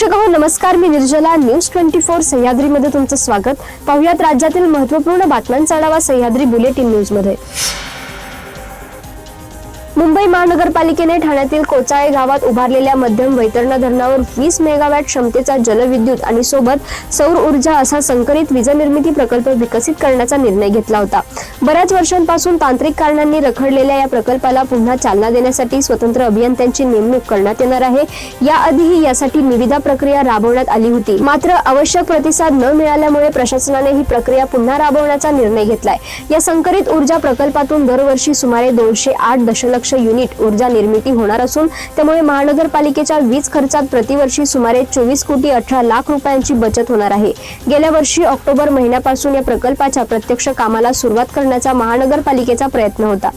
प्रेक्षक हो नमस्कार. मी निर्जला. न्यूज ट्वेंटी फोर सह्याद्रीमध्ये तुमचं स्वागत. पाहुयात राज्यातील महत्त्वपूर्ण बातम्यांचा आढावा सह्याद्री बुलेटिन न्यूजमध्ये मुंबई महानगरपालिकेने ठाण्यातील कोचाळे गावात उभारलेल्या मध्यम वैतरणा धरणावर वीस मेगावॅट क्षमतेचा जलविद्युत आणि सोबत सौर ऊर्जा असा संकलित वीज निर्मिती प्रकल्प विकसित करण्याचा निर्णय घेतला होता. बऱ्याच वर्षांपासून तांत्रिक कारणांनी रखडलेल्या या प्रकल्पाला पुन्हा चालना देण्यासाठी स्वतंत्र अभियंत्यांची नेमणूक करण्यात येणार आहे. याआधीही यासाठी निविदा प्रक्रिया राबवण्यात आली होती. मात्र आवश्यक प्रतिसाद न मिळाल्यामुळे प्रशासनाने ही प्रक्रिया पुन्हा राबवण्याचा निर्णय घेतलाय. या संकरित ऊर्जा प्रकल्पातून दरवर्षी सुमारे दोनशे आठ दशलक्ष युनिट ऊर्जा निर्मिती होणार असून त्यामुळे महानगरपालिकेच्या वीज खर्चात प्रतिवर्षी सुमारे चोवीस कोटी अठरा लाख रुपयांची बचत होणार आहे. गेल्या वर्षी ऑक्टोबर महिन्यापासून या प्रकल्पाच्या प्रत्यक्ष कामाला सुरुवात करण्याचा महानगरपालिकेचा प्रयत्न होता.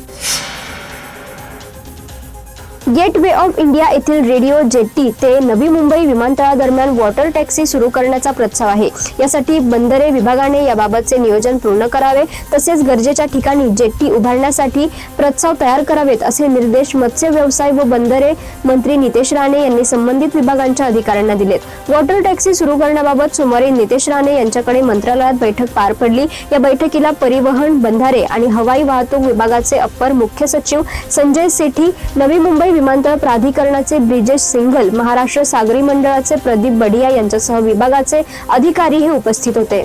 गेट वे ऑफ इंडिया येथील रेडिओ जेट्टी ते नवी मुंबई विमानतळादरम्यान वॉटर टॅक्सी सुरू करण्याचा प्रस्ताव आहे. यासाठी बंदरे विभागाने याबाबतचे नियोजन पूर्ण करावे तसेच गरजेच्या ठिकाणी जेट्टी उभारण्यासाठी प्रस्ताव तयार करावेत असे निर्देश मत्स्य व्यवसाय व बंदरे मंत्री नितेश राणे यांनी संबंधित विभागांच्या अधिकाऱ्यांना दिलेत. वॉटर टॅक्सी सुरू करण्याबाबत सोमवारी नितेश राणे यांच्याकडे मंत्रालयात बैठक पार पडली. या बैठकीला परिवहन बंधारे आणि हवाई वाहतूक विभागाचे अप्पर मुख्य सचिव संजय सेठी नवी मुंबई विमानतळ प्राधिकरणाचे ब्रिजेश सिंघल महाराष्ट्र सागरी मंडळाचे प्रदीप बडिया यांच्यासह विभागाचे अधिकारीही उपस्थित होते.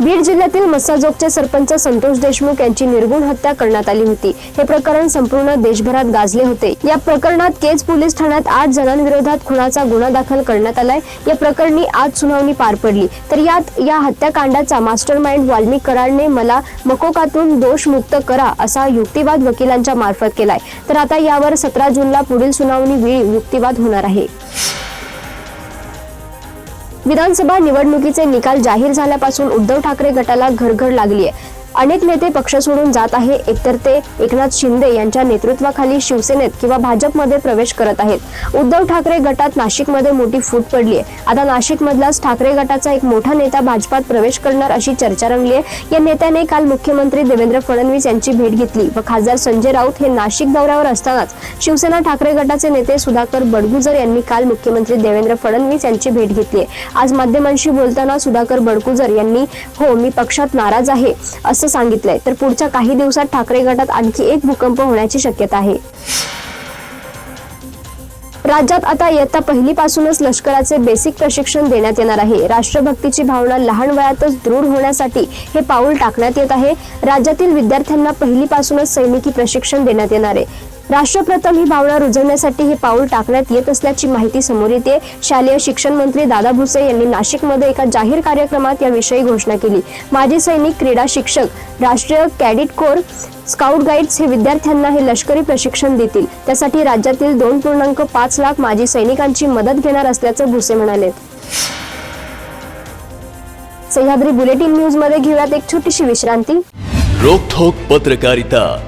बीड जिल्ह्यातील मस्साजोगचे सरपंच संतोष देशमुख यांची निर्गुण हत्या करण्यात आली होती. हे प्रकरण संपूर्ण देशभरात गाजले होते. या प्रकरणात केज पोलीस ठाण्यात आठ जणांविरोधात खुनाचा गुन्हा दाखल करण्यात आलाय. या प्रकरणी आज सुनावणी पार पडली. तर यात या हत्याकांडाचा मास्टर माइंड वाल्मिक कराडने मला मकोकातून दोषमुक्त करा असा युक्तिवाद वकिलांच्या मार्फत केलाय. तर आता यावर सतरा जूनला पुढील सुनावणी वेळी युक्तिवाद होणार आहे. विधानसभा निवडणुकीचे निकाल जाहीर झाल्यापासून उद्धव ठाकरे गटाला घरघर लागली आहे अनेक नेते पक्ष सोडून जात आहे. एकतर ते एकनाथ शिंदे यांच्या नेतृत्वाखाली शिवसेनेत किंवा भाजपमध्ये प्रवेश करत आहेत. उद्धव ठाकरे गटात नाशिकमध्ये मोठी फूट पडली आहे. आता नाशिकमधलाच ठाकरे गटाचा एक मोठा नेता भाजपात प्रवेश करणार अशी चर्चा रंगली आहे. या नेत्याने काल मुख्यमंत्री देवेंद्र फडणवीस यांची भेट घेतली व खासदार संजय राऊत हे नाशिक दौऱ्यावर असतानाच शिवसेना ठाकरे गटाचे नेते सुधाकर बडगुजर यांनी काल मुख्यमंत्री देवेंद्र फडणवीस यांची भेट घेतली आज माध्यमांशी बोलताना सुधाकर बडगुजर यांनी हो मी पक्षात नाराज आहे. असं सांगितलंय. तर पुढच्या काही दिवसात ठाकरे गटात आणखी एक भूकंप होण्याची शक्यता आहे. राज्यात आता इयत्ता पहिलीपासूनच लष्कराचे बेसिक प्रशिक्षण देण्यात येणार आहे. राष्ट्रभक्तीची भावना लहान वयातच दृढ होण्यासाठी हे पाऊल टाकण्यात येत आहे. राज्यातील विद्यार्थ्यांना पहिलीपासूनच सैनिकी प्रशिक्षण देण्यात येणार आहे. राष्ट्रप्रथम ही भावना रुजवण्यासाठी हे पाऊल टाकण्यात येत असल्याची माहिती समोर येते. शालेय शिक्षण मंत्री दादा भुसे यांनी नाशिकमध्ये एका जाहीर कार्यक्रमात याविषयी घोषणा केली. माजी सैनिक क्रीडा शिक्षक राष्ट्रीय कॅडेट कोर स्काउट गाईड्स हे विद्यार्थ्यांना हे लष्करी प्रशिक्षण देतील. त्यासाठी राज्यातील दोन पूर्णांक पाच लाख माजी सैनिकांची मदत घेणार असल्याचं भुसे म्हणाले. सह्याद्री बुलेटिन न्यूजमध्ये घेऊयात एक छोटीशी विश्रांती. रोखोक पत्रकारिता.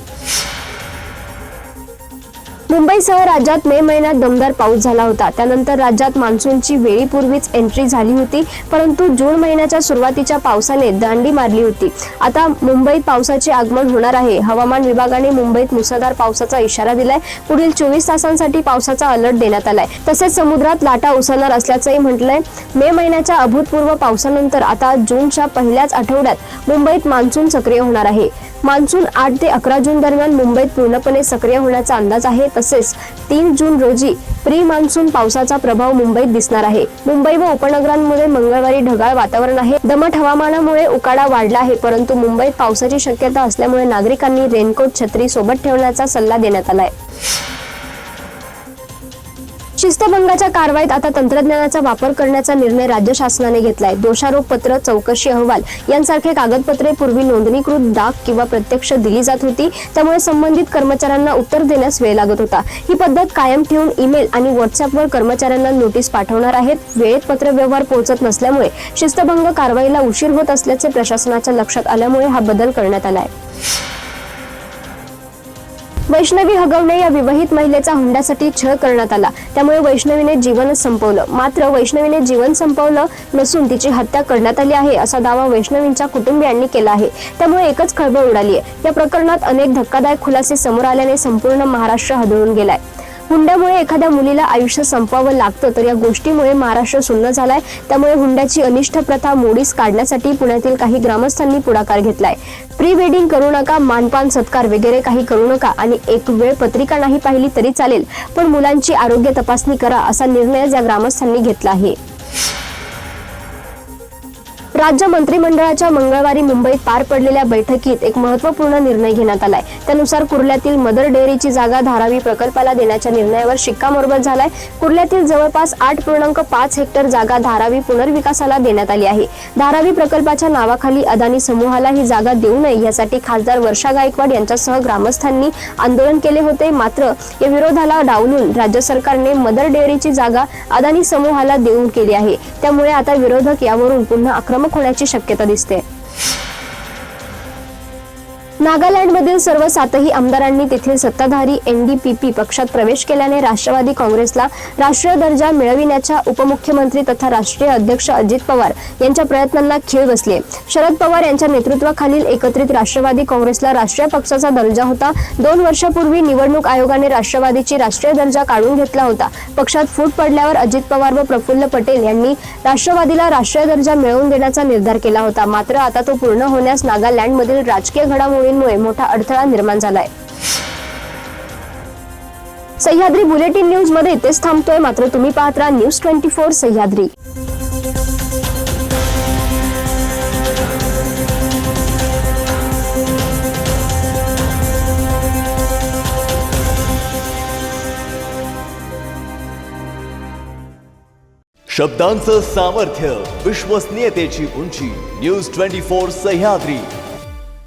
मुंबईसह राज्यात मे महिन्यात दमदार पाऊस झाला होता. त्यानंतर राज्यात मान्सूनची वेळीपूर्वीच एंट्री झाली होती परंतु जून महिन्याच्या सुरुवातीच्या पावसाने दांडी मारली होती. आता मुंबईत पावसाचे आगमन होणार आहे. हवामान विभागाने मुंबईत मुसळधार पावसाचा इशारा दिलाय. पुढील चोवीस तासांसाठी पावसाचा अलर्ट देण्यात आलाय. तसेच समुद्रात लाटा उसळणार असल्याचंही म्हटलंय. मे महिन्याच्या अभूतपूर्व पावसानंतर आता जूनच्या पहिल्याच आठवड्यात मुंबईत मान्सून सक्रिय होणार आहे. मान्सून आठ ते अकरा जून दरम्यान मुंबईत पूर्णपणे सक्रिय होण्याचा अंदाज आहे. तसेच तीन जून रोजी प्री मान्सून पावसाचा प्रभाव मुंबईत दिसणार आहे. मुंबई व उपनगरांमध्ये मंगळवारी ढगाळ वातावरण आहे. दमट हवामानामुळे उकाडा वाढला आहे. परंतु मुंबईत पावसाची शक्यता असल्यामुळे नागरिकांनी रेनकोट छत्री सोबत ठेवण्याचा सल्ला देण्यात आलाय. शिस्तभंगाच्या कारवाईत आता तंत्रज्ञानाचा वापर करण्याचा निर्णय राज्य शासनाने घेतलाय. दोषारोप पत्र चौकशी अहवाल यांसारखे कागदपत्रे पूर्वी नोंदणीकृत डाक किंवा प्रत्यक्ष दिली जात होती त्यामुळे संबंधित कर्मचाऱ्यांना उत्तर देण्यास वेळ लागत होता. ही पद्धत कायम ठेवून ईमेल आणि व्हॉट्सअपवर कर्मचाऱ्यांना नोटीस पाठवणार आहेत. वेळेत पत्रव्यवहार पोहोचत नसल्यामुळे शिस्तभंग कारवाईला उशीर होत असल्याचे प्रशासनाच्या लक्षात आल्यामुळे हा बदल करण्यात आलाय. वैष्णवी हगवणे या विवाहित महिलेचा हुंड्यासाठी छळ करण्यात आला. त्यामुळे वैष्णवीने जीवनच संपवलं. मात्र वैष्णवीने जीवन संपवलं नसून तिची हत्या करण्यात आली आहे असा दावा वैष्णवींच्या कुटुंबियांनी केला आहे. त्यामुळे एकच खळबळ उडाली आहे या प्रकरणात अनेक धक्कादायक खुलासे समोर आल्याने संपूर्ण महाराष्ट्र हदळून गेलाय. हुंड्यामुळे एखाद्या मुलीला आयुष्य संपवावं लागतं तर या गोष्टीमुळे महाराष्ट्र सुन्न झालाय. त्यामुळे हुंड्याची अनिष्ट प्रथा मोडीस काढण्यासाठी पुण्यातील काही ग्रामस्थांनी पुढाकार घेतलाय. प्री वेडिंग करू नका मानपान सत्कार वगैरे काही करू नका आणि एक वेळ पत्रिका नाही पाहिली तरी चालेल. पण मुलांची आरोग्य तपासणी करा असा निर्णय या ग्रामस्थांनी घेतला आहे राज्य मंत्रिमंडळाच्या मंगळवारी मुंबईत पार पडलेल्या बैठकीत एक महत्त्वपूर्ण निर्णय घेण्यात आलाय. त्यानुसार कुर्ल्यातील मदर डेअरीची जागा धारावी प्रकल्पाला देण्याच्या निर्णयावर शिक्कामोर्बत झालाय. कुर्ल्यातील जवळपास आठ पूर्णांक पाच हेक्टर जागा धारावी पुनर्विकासाला देण्यात आली आहे. धारावी प्रकल्पाच्या नावाखाली अदानी समूहाला ही जागा देऊ नये यासाठी खासदार वर्षा गायकवाड यांच्यासह ग्रामस्थांनी आंदोलन केले होते. मात्र या विरोधाला डावलून राज्य सरकारने मदर डेअरीची जागा अदानी समूहाला देऊन केली आहे. त्यामुळे आता विरोधक यावरून पुन्हा आक्रमक होण्याची शक्यता दिसते. नागालँडमधील सर्व सातही आमदारांनी तेथील सत्ताधारी एनडीपीपी पक्षात प्रवेश केल्याने राष्ट्रवादी काँग्रेसला राष्ट्रीय दर्जा मिळविण्याच्या उपमुख्यमंत्री तथा राष्ट्रीय अध्यक्ष अजित पवार यांच्या प्रयत्नांना खीळ बसले शरद पवार यांच्या नेतृत्वाखालील एकत्रित राष्ट्रवादी काँग्रेसला राष्ट्रीय पक्षाचा दर्जा होता. दोन वर्षापूर्वी निवडणूक आयोगाने राष्ट्रवादीची राष्ट्रीय दर्जा काढून घेतला होता. पक्षात फूट पडल्यावर अजित पवार व प्रफुल्ल पटेल यांनी राष्ट्रवादीला राष्ट्रीय दर्जा मिळवून देण्याचा निर्धार केला होता. मात्र आता तो पूर्ण होण्यास नागालँडमधील राजकीय घडामोडी ट्रेनमुळे मोठा अडथळा निर्माण झालाय. सह्याद्री बुलेटिन न्यूजमध्ये इथेच थांबतोय. मात्र तुम्ही पाहत राहा न्यूज ट्वेंटी फोर सह्याद्री. शब्दांचं सामर्थ्य विश्वसनीयतेची उंची न्यूज ट्वेंटी फोर सह्याद्री.